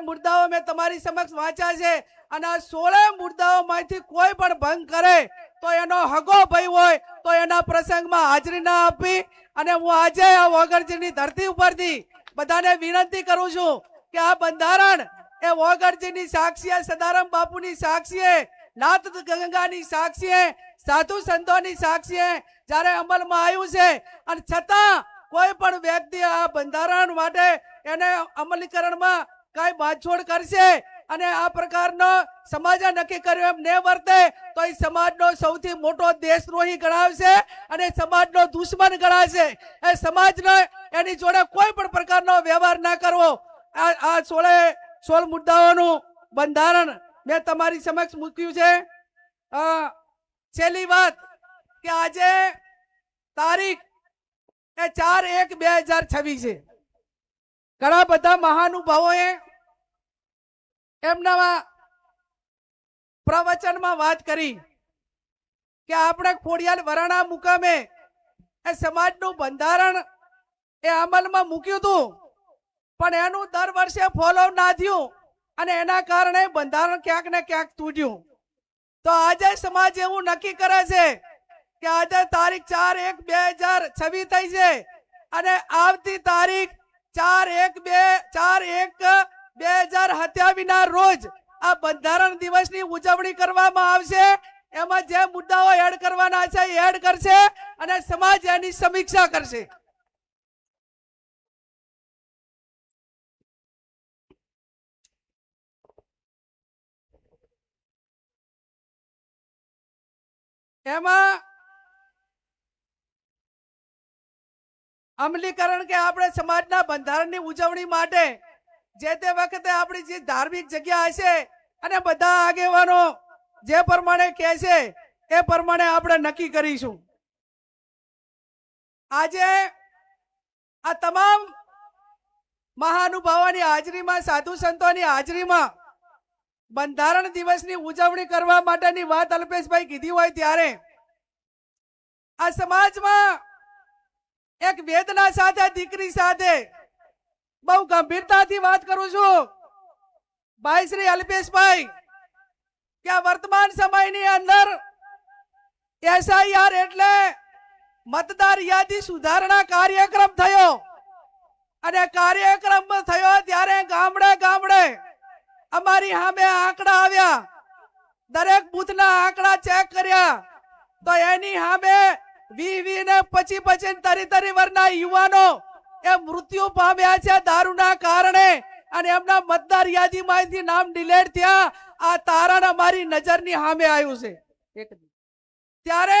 મુદ્દાઓ મેં તમારી સમક્ષ વાંચ્યા છે અને આ સોળે મુદ્દાઓમાંથી કોઈ પણ ભંગ કરે તો એનો હગો ભય હોય, તો એના પ્રસંગમાં હાજરી ના આપી અને હું આજે આ વોગરજીની ધરતી ઉપરથી બધાને વિનંતી કરું છું કે આ બંધારણ એ વોગરજીની સાક્ષીએ, સદારામ બાપુની સાક્ષીએ, નાથ ગંગાની સાક્ષીએ, સાધુ સંતોની સાક્ષીએ જ્યારે અમલમાં આવ્યું છે અને છતાં કોઈ પણ વ્યક્તિ આ બંધારણ માટે એને અમલીકરણમાં કઈ બાંધછોડ કરશે અને આ પ્રકારનો સમાજે નક્કી કર્યો એમ ને વર્તે, તો એ સમાજનો સૌથી મોટો દેશદ્રોહી ગણાવશે અને સમાજનો દુશ્મન ગણાશે. એ સમાજને એની જોડે કોઈ પણ પ્રકારનો વ્યવહાર ના કરવો. આ આ સોળે, સોળ મુદ્દાઓનું બંધારણ મેં તમારી સમક્ષ મૂક્યું છે. છેલ્લી વાત કે આજે તારીખ એ ચાર એક બે હજાર છવ્વીસ છે. ઘણા બધા મહાનુભાવોએ એમના પ્રવચનમાં વાત કરી કે આપણે ખોડિયાલ વરાણા મુકામે એ સમાજનું બંધારણ એ અમલમાં મૂક્યું હતું. પણ એનું દર વર્ષે ફોલો ના થયું અને એના કારણે બંધારણ ક્યાંક ને ક્યાંક તૂટ્યું. તો આજે સમાજ એવું નક્કી કરે છે કે આજે તારીખ ચાર એક બે હજાર છવ્વીસ થઈ છે અને આવતી તારીખ ચાર એક બે ચાર એક બે હજાર સત્યાવીસના રોજ આ બંધારણ દિવસની ઉજવણી કરવામાં આવશે. એમાં જે મુદ્દાઓ એડ કરવાના છે એ એડ કરશે અને સમાજ એની સમીક્ષા કરશે. એમાં અમલીકરણ કે આપણે સમાજના બંધારણની ઉજવણી માટે જે તે વખતે આપણી જે ધાર્મિક જગ્યા હશે અને બધા આગેવાનો જે પ્રમાણે કહે છે, એ પ્રમાણે આપણે નક્કી કરીશું. આજે આ તમામ મહાનુભાવોની હાજરીમાં, સાધુ સંતોની હાજરીમાં, બંધારણ દિવસની ઉજવણી કરવા માટેની વાત અલ્પેશભાઈ કીધી હોય ત્યારે આ સમાજમાં એક વેદના સાથે, દીકરી સાથે બહુ ગંભીરતાથી વાત કરું છું. ભાઈ શ્રી અલ્પેશભાઈ કે વર્તમાન સમયની અંદર એસઆઈઆર એટલે મતદાર યાદી સુધારણા કાર્યક્રમ થયો. અને કાર્યક્રમ થયો ત્યારે ગામડે ગામડે અમારી સામે આંકડા આવ્યા. દરેક બૂથના આંકડા ચેક કર્યા. તો એની સામે વી વી ને પછી પછી તરી તરી વરના યુવાનો એ મૃત્યુ પામ્યા છે દારૂના કારણે. અને એમના મતદાર યાદીમાંથી નામ ડિલેટ થયા. આ તારણ અમારી નજરની સામે આવ્યું છે. ત્યારે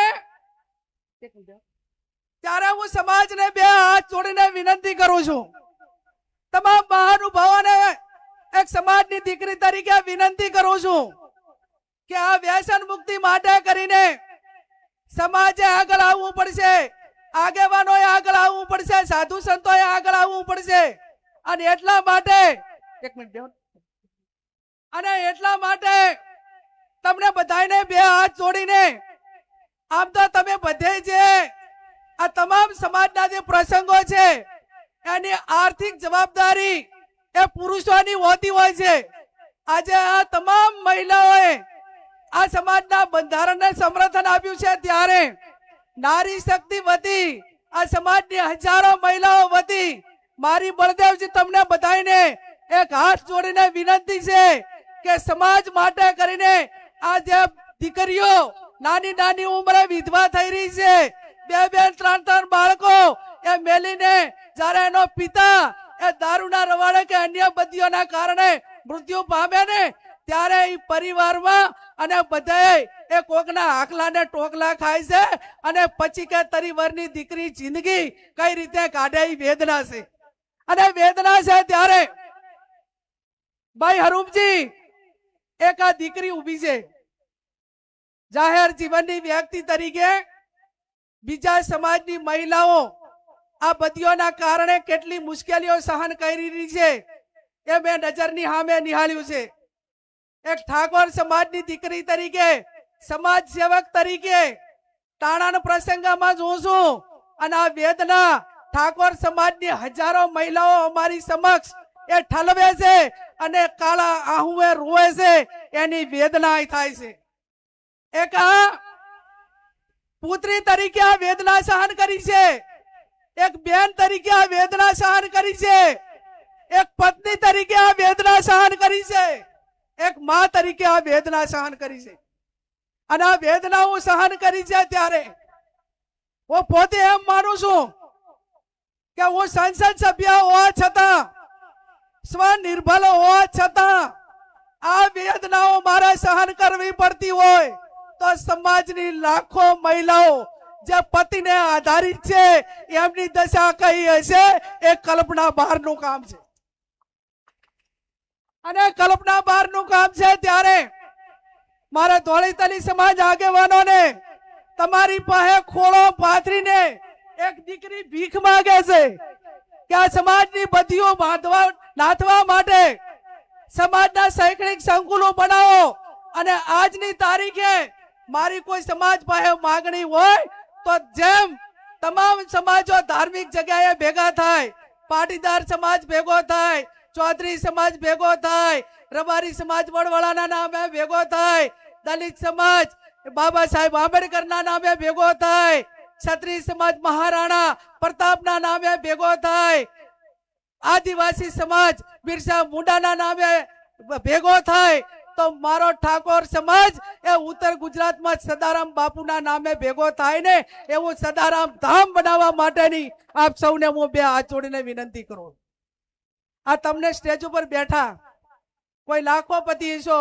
ત્યારે હું સમાજને બે હાથ જોડીને વિનંતી કરું છું. તમામ મહાનુભાવોને એક સમાજની દીકરી તરીકે વિનંતી કરું છું કે આ વ્યસન મુક્તિ માટે કરીને સમાજે આગળ આવવું પડશે. આગેવાનોએ આગળ આવવું પડશે, સાધુ સંતોએ આગળ આવવું પડશે અને એટલા માટે, એક મિનિટ. અને એટલા માટે તમને બધાને બે હાથ જોડીને, આમ તો તમે બધે જે આ તમામ સમાજના જે પ્રસંગો છે, એની આર્થિક જવાબદારી એ પુરુષોની હોતી હોય છે આજે આ તમામ મહિલાઓએ આ સમાજના બંધારણને સમર્થન આપ્યું છે, ત્યારે નારી શક્તિ વધી, આ સમાજની હજારો મહિલાઓ વધી. મારી બળદેવજી તમને બધાને એક હાથ જોડીને વિનંતી છે કે સમાજ માટે કરીને આ જે દીકરીઓ નાની નાની ઉંમરે વિધવા થઈ રહી છે, બે બે ત્રણ ત્રણ બાળકો, એ મેલીને જ્યારે એનો પિતા એ દારૂના રવાડે કે અન્ય બદીઓના કારણે મૃત્યુ પામે ને ત્યારે એ પરિવારમાં અને બધાએ એ કોકના આકલા ને ટોકલા ખાય છે અને પછી કે તરીવરની દીકરી જિંદગી કઈ રીતે કાઢે એ વેદના છે. અને વેદના છે ત્યારે ભાઈ હરૂપજી, એક આ દીકરી ઊભી છે. જાહેર જીવનની વ્યક્તિ તરીકે બીજા સમાજની મહિલાઓ આ બધીઓના કારણે કેટલી મુશ્કેલીઓ સહન કરી રહી છે એ મેં નજરની સામે નિહાળ્યું છે. એક ઠાકોર સમાજની દીકરી તરીકે સમાજ સેવક તરીકે તાણાના પ્રસંગમાં જોઉં છું. અને આ વેદના ઠાકોર સમાજની હજારો મહિલાઓ અમારી સમક્ષ એ ઠલવે છે અને કાળા આહુએ રોવે છે. એની વેદના થાય છે. એક પુત્રી તરીકે આ વેદના સહન કરી છે. એક બેન તરીકે આ વેદના સહન કરી છે. એક પત્ની તરીકે આ વેદના સહન કરી છે. એક માં તરીકે આ વેદના સહન કરી છે. અને આ વેદના હું સહન કરી છે ત્યારે. હું પોતે એમ માનું છું કે હું સંસદ સભ્ય હોવા છતાં સ્વનિર્ભર હોવા છતાં, આ વેદનાઓ મારે સહન કરવી પડતી હોય તો સમાજની લાખો મહિલાઓ જે પતિને આધારિત છે, એમની દશા કઈ હશે? એ કલ્પના બહારનું કામ છે. અને કલ્પના બહારનું કામ છે ત્યારે મારા ધોળીતલી સમાજ આગેવાનોને, તમારી પાસે ખોળો પાથરીને એક દીકરી ભીખ માંગે છે કે આ સમાજની બધીઓ બાંધવા, નાથવા માટે સમાજના શૈક્ષણિક સંકુલો બનાવો અને આજની તારીખે મારી કોઈ સમાજ પાસે માંગણી હોય તો જેમ તમામ સમાજો ધાર્મિક જગ્યાએ ભેગા થાય, પાટીદાર સમાજ ભેગો થાય, ચૌધરી સમાજ ભેગો થાય રબારી સમાજ વડવાળાના નામે ભેગો થાય. દલિત સમાજ બાબા સાહેબ આંબેડકરના નામે ભેગો થાય. ક્ષત્રિય સમાજ મહારાણા પ્રતાપના નામે ભેગો થાય. આદિવાસી સમાજ બિરસા મુંડાના નામે ભેગો થાય. તો મારો ઠાકોર સમાજ એ ઉત્તર ગુજરાતમાં સદારામ બાપુના નામે ભેગો થાય ને એવું સદારામ ધામ બનાવવા માટેની આપ સૌને હું બે હાથ જોડીને વિનંતી કરું. આ તમને સ્ટેજ ઉપર બેઠા કોઈ લાખોપતિ હશો,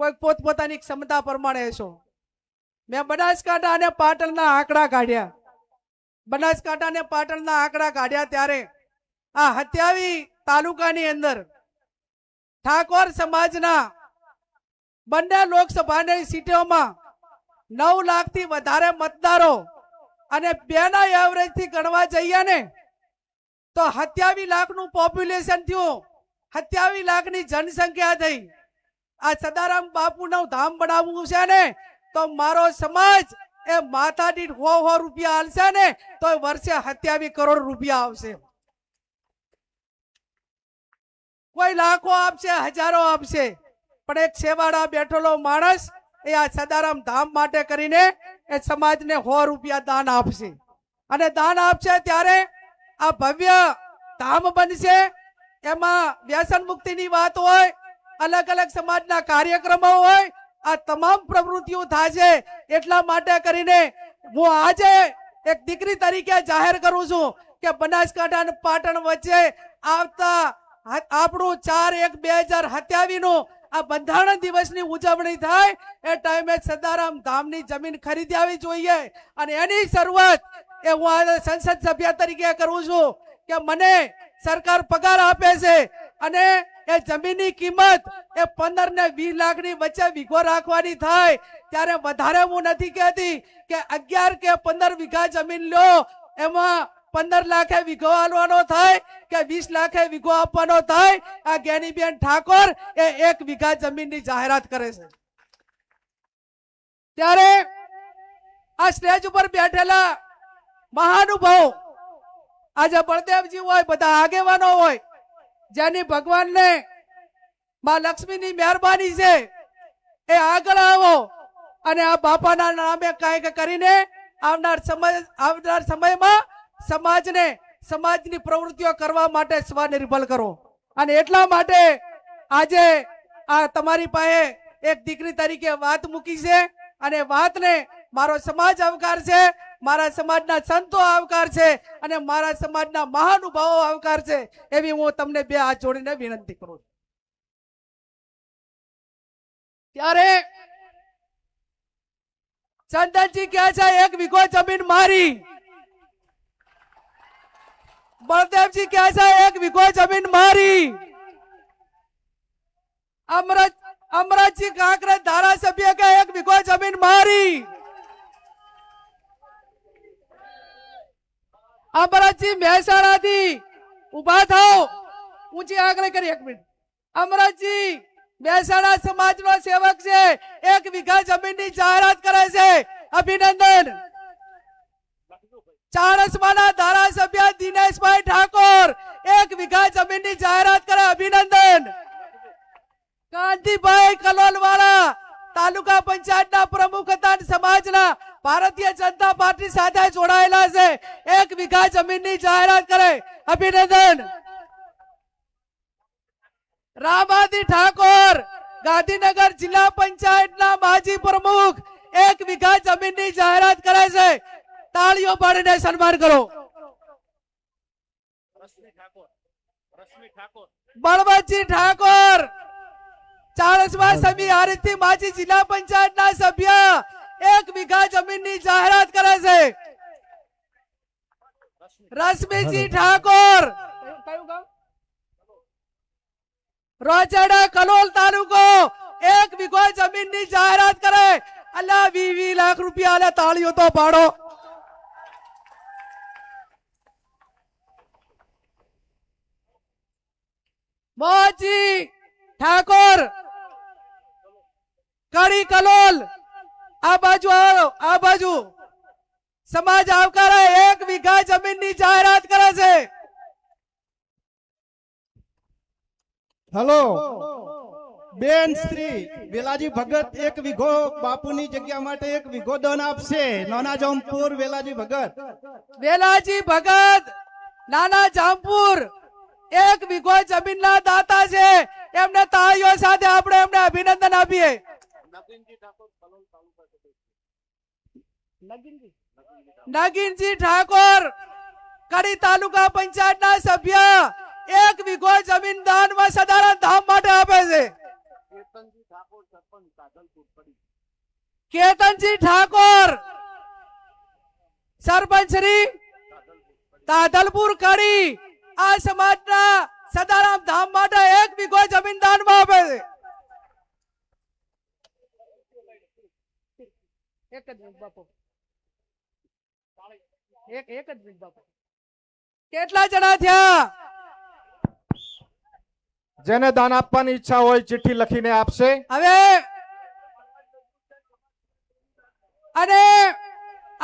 કોઈ પોતપોતાની ક્ષમતા પ્રમાણે હશો. મેં બનાસકાંઠા અને પાટણના આંકડા કાઢ્યા. બનાસકાંઠા અને પાટણના આંકડા કાઢ્યા ત્યારે આ હત્યાવી તાલુકાની અંદર ઠાકોર સમાજના બંને લોકસભાની સીટોમાં નવ લાખથી વધારે મતદારો અને બેના એવરેજથી ગણવા જઈએ ને, તો સત્યાવીસ લાખનું પોપ્યુલેશન થયું. સત્યાવીસ લાખની જનસંખ્યા થઈ. આ સદારામ બાપુ નું ધામ બનાવવું છે ને, તો મારો સમાજ એ માથા દીઠ હો હો રૂપિયા હાલશે ને, તો વર્ષે સત્યાવીસ કરોડ રૂપિયા આવશે. કોઈ લાખો આપશે, હજારો આપશે, પણ એક સેવાડા બેઠેલો માણસ એ આ સદારામ ધામ માટે કરીને એ સમાજને હો રૂપિયા દાન આપશે. અને દાન આપશે ત્યારે આ ભવ્ય ધામ બનશે એમાં વ્યસન મુક્તિની વાત હોય, અલગ અલગ સમાજના કાર્યક્રમો હોય, આ તમામ પ્રવૃત્તિઓ થાય છે એટલા માટે કરીને હું આજે એક દીકરી તરીકે જાહેર કરું છું કે બનાસકાંઠા અને પાટણ વચ્ચે આવતા આપણું ચાર એક બે હજાર સત્યાવીસનું આ બંધારણ દિવસની ઉજવણી થાય, એ ટાઈમે સદારામ ધામની જમીન ખરીદી આવી જોઈએ. અને એની શરૂઆત એ હું આજે સંસદ સભ્ય તરીકે કરું છું કે મને સરકાર પગાર આપે છે અને એ જમીનની કિંમત એ પંદર ને વીસ લાખની વચ્ચે વીઘો રાખવાની થાય. ત્યારે વધારે હું નથી કહેતી કે અગિયાર કે પંદર વીઘા જમીન લો, એમાં પંદર લાખે વીઘો આલવાનો થાય કે વીસ લાખે વીઘો આપવાનો થાય. આ ગેનીબેન ઠાકોર એ એક વીઘા જમીનની જાહેરાત કરે છે. ત્યારે આ સ્ટેજ ઉપર બેઠેલા મહાનુભાવ આજે બળદેવજી હોય, બધા આગેવાનો હોય, જેની ભગવાનને માં લક્ષ્મીની મહેરબાની છે, એ આગળ આવો અને આ બાપાના નામે કાંઈક કરીને આવનાર સમય, આવનાર સમયમાં સમાજને, સમાજની પ્રવૃત્તિઓ કરવા માટે સ્વનિર્ભર કરો. અને એટલા માટે આજે આ તમારી પાસે એક દીકરી તરીકે વાત મૂકી છે અને વાતને મારો સમાજ આવકાર છે, મારા સમાજના સંતો આવકાર છે અને મારા સમાજના મહાનુભાવો આવકાર છે, એવી હું તમને બે હાથ જોડીને વિનંતી કરું છું. ત્યારે ચંદનજી કહે છે, એક વીઘો જમીન મારી. બળદેવજી કહે છે, એક વીઘો જમીન મારી. અમરત અમરતજી કાંકરે ધારાસભ્ય કે એક વીઘો જમીન મારી. અમરતજી મહેસાણા થી ઊભા થાઓ. ઊંચી આગળ કરી એક મિનિટ. અમરાજી મહેસાણા સમાજ નો સેવક છે. એક વીઘા જમીનની જાહેરાત કરે છે. અભિનંદન. ચાણસમાના ધારાસભ્ય દિનેશભાઈ ઠાકોર એક વીઘા જમીનની જાહેરાત કરે. અભિનંદન. કાંતિભાઈ કલોલવાળા તાલુકા પંચાયતના પ્રમુખ હતા સમાજના ભારતીય જનતા પાર્ટી સાથે જોડાયેલા છે. એક વીઘા જમીનની જાહેરાત કરે. અભિનંદન. રામાદી ઠાકોર ગાંધીનગર જિલ્લા પંચાયતના માજી પ્રમુખ એક વીઘા જમીનની જાહેરાત કરે છે. તાળીઓ પાડીને સન્માન કરો. બળવંતજી ઠાકોર ચાણસમા સમી હારીજથી માજી જિલ્લા પંચાયતના સભ્ય એક વીઘા જમીનની જાહેરાત કરે છે. રશ્મિજી ઠાકોર. રોજડા કલોલ તાલુકો. એક વીઘો જમીનની જાહેરાત કરે. અલ્યા વી વી લાખ રૂપિયા અલ્યા તાળીઓ તો પાડો. મોજી ઠાકોર. કડી કલોલ. આ બાજુ આવો આ બાજુ. સમાજ આવકારે એક વીઘા જમીનની જાહેરાત કરે છે. હલો. બેન શ્રી વેલાજી ભગત એક વીઘો બાપુની જગ્યા માટે એક વીઘો દાન આપશે. નાના જામપુર વેલાજી ભગત. વેલાજી ભગત નાના જામપુર એક વીઘો જમીનના દાતા છે. એમને તાળીઓ સાથે આપણે એમને અભિનંદન આપીએ. નગીનજી ઠાકોર કલોલ તાલુકા સભ્ય. નગીનજી ઠાકોર કડી તાલુકા પંચાયતના સભ્ય એક વીઘો જમીન દાનમાં સદારા ધામ માટે આપે છે. કેતનજી ઠાકોર સરપંચ કેતનજી ઠાકોર સરપંચ શ્રી તાદલપુર કડી આ સમાજના સદારામ ધામ માટે એક વીઘો જમીન દાનમાં આપે છે. એક જ મિનિટ બાપુ. એક એક જ મિનિટ બાપુ. કેટલા જણા થયા? જેને દાન આપવાની ઈચ્છા હોય ચિઠ્ઠી લખીને આપશે. હવે અને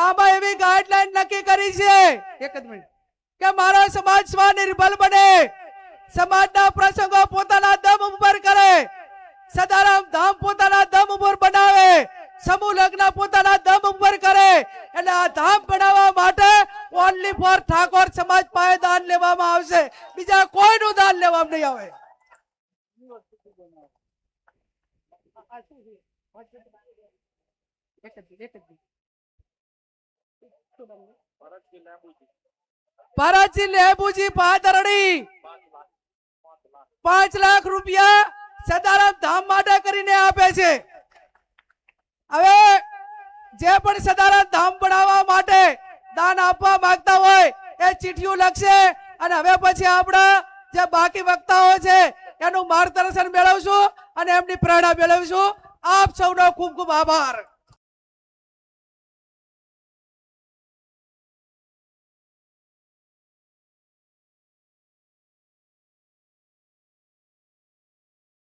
આમાં એવી ગાઈડલાઈન નક્કી કરી છે એક જ મિનિટ. કે મારો સમાજ સ્વનિર્ભર બને. સમાજના પ્રસંગો પોતાના દમ ઉપર કરે. સદારામ ધામ પોતાના દમ ઉપર બનાવે. સમૂહ લગ્ન પોતાના દમ ઉપર કરે એટલે આ ધામ બનાવવા માટે ઓનલી ફોર ઠાકોર સમાજ પાસે દાન લેવામાં આવશે. બીજા કોઈનું દાન લેવામાં નહીં આવે. પાંચ લાખ રૂપિયા સદારામ ધામ માટે કરીને આપે છે. હવે જે પણ સદારા ધામ બનાવવા માટે દાન આપવા માંગતા હોય એ ચીઠીઓ લખશે અને હવે પછી આપણા જે બાકી વક્તાઓ છે એનું માર્ગદર્શન મેળવશું અને એમની પ્રેરણા મેળવશું. આપ સૌનો ખૂબ ખૂબ આભાર.